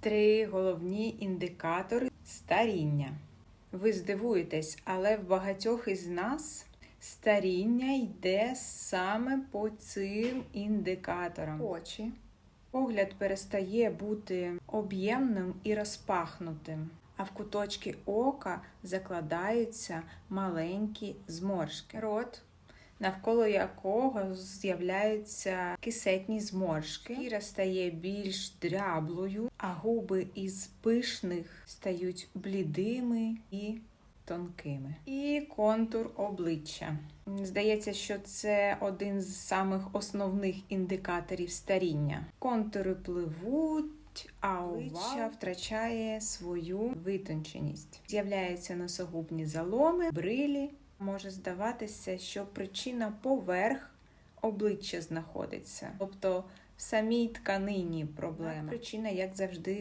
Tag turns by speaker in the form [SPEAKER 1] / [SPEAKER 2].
[SPEAKER 1] Три головні індикатори старіння. Ви здивуєтесь, але в багатьох із нас старіння йде саме по цим індикаторам. Очі. Погляд перестає бути об'ємним і розпахнутим, а в куточки ока закладаються маленькі зморшки. Рот, навколо якого з'являються кисетні зморшки, шкіра стає більш дряблою, а губи із пишних стають блідими і тонкими. І контур обличчя. Здається, що це один з самих основних індикаторів старіння. Контури пливуть, а обличчя втрачає свою витонченість. З'являються носогубні заломи, брилі. Може здаватися, що причина поверх обличчя знаходиться, тобто в самій тканині проблема. Причина, як завжди,